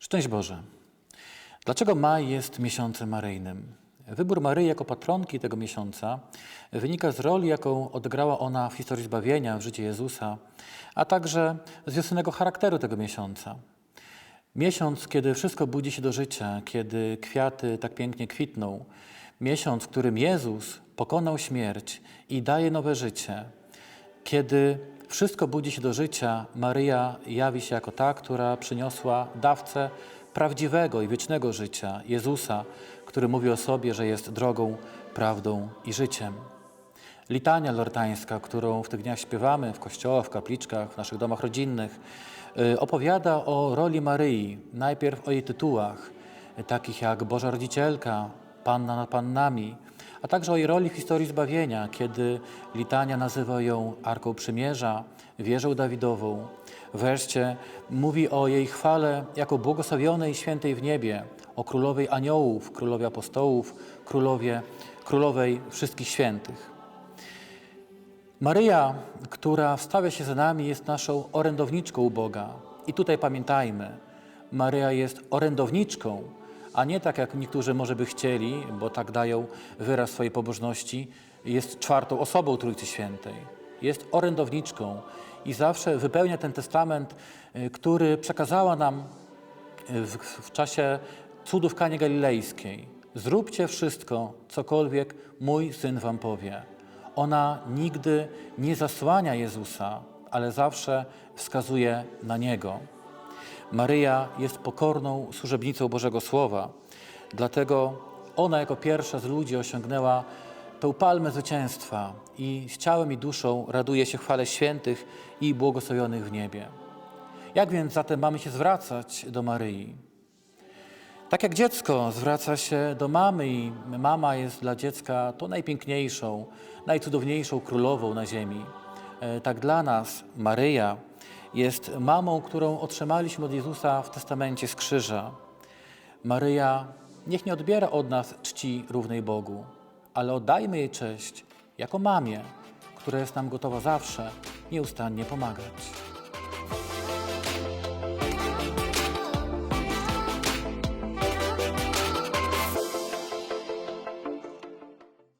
Szczęść Boże. Dlaczego maj jest miesiącem maryjnym? Wybór Maryi jako patronki tego miesiąca wynika z roli, jaką odegrała ona w historii zbawienia, w życiu Jezusa, a także z wiosennego charakteru tego miesiąca. Miesiąc, kiedy wszystko budzi się do życia, kiedy kwiaty tak pięknie kwitną. Miesiąc, w którym Jezus pokonał śmierć i daje nowe życie. Kiedy wszystko budzi się do życia, Maryja jawi się jako ta, która przyniosła dawcę prawdziwego i wiecznego życia, Jezusa, który mówi o sobie, że jest drogą, prawdą i życiem. Litania lortańska, którą w tych dniach śpiewamy w kościołach, w kapliczkach, w naszych domach rodzinnych, y, opowiada o roli Maryi, najpierw o jej tytułach, y, takich jak Boża Rodzicielka, Panna nad Pannami, a także o jej roli w historii zbawienia, kiedy litania nazywa ją Arką Przymierza, wieżą Dawidową. Wreszcie mówi o jej chwale jako błogosławionej świętej w niebie, o królowej aniołów, królowej apostołów, królowie, królowej wszystkich świętych. Maryja, która wstawia się za nami, jest naszą orędowniczką u Boga. I tutaj pamiętajmy, Maryja jest orędowniczką, a nie tak jak niektórzy może by chcieli, bo tak dają wyraz swojej pobożności, jest czwartą osobą Trójcy Świętej. Jest orędowniczką i zawsze wypełnia ten testament, y, który przekazała nam w, w czasie cudów Kanie Galilejskiej. Zróbcie wszystko, cokolwiek mój syn wam powie. Ona nigdy nie zasłania Jezusa, ale zawsze wskazuje na Niego. Maryja jest pokorną służebnicą Bożego Słowa, dlatego ona jako pierwsza z ludzi osiągnęła tą palmę zwycięstwa i z ciałem i duszą raduje się chwale świętych i błogosławionych w niebie. Jak więc zatem mamy się zwracać do Maryi? Tak jak dziecko zwraca się do mamy i mama jest dla dziecka tą najpiękniejszą, najcudowniejszą królową na ziemi, e, tak dla nas Maryja jest mamą, którą otrzymaliśmy od Jezusa w testamencie z krzyża. Maryja niech nie odbiera od nas czci równej Bogu, ale oddajmy jej cześć jako mamie, która jest nam gotowa zawsze nieustannie pomagać.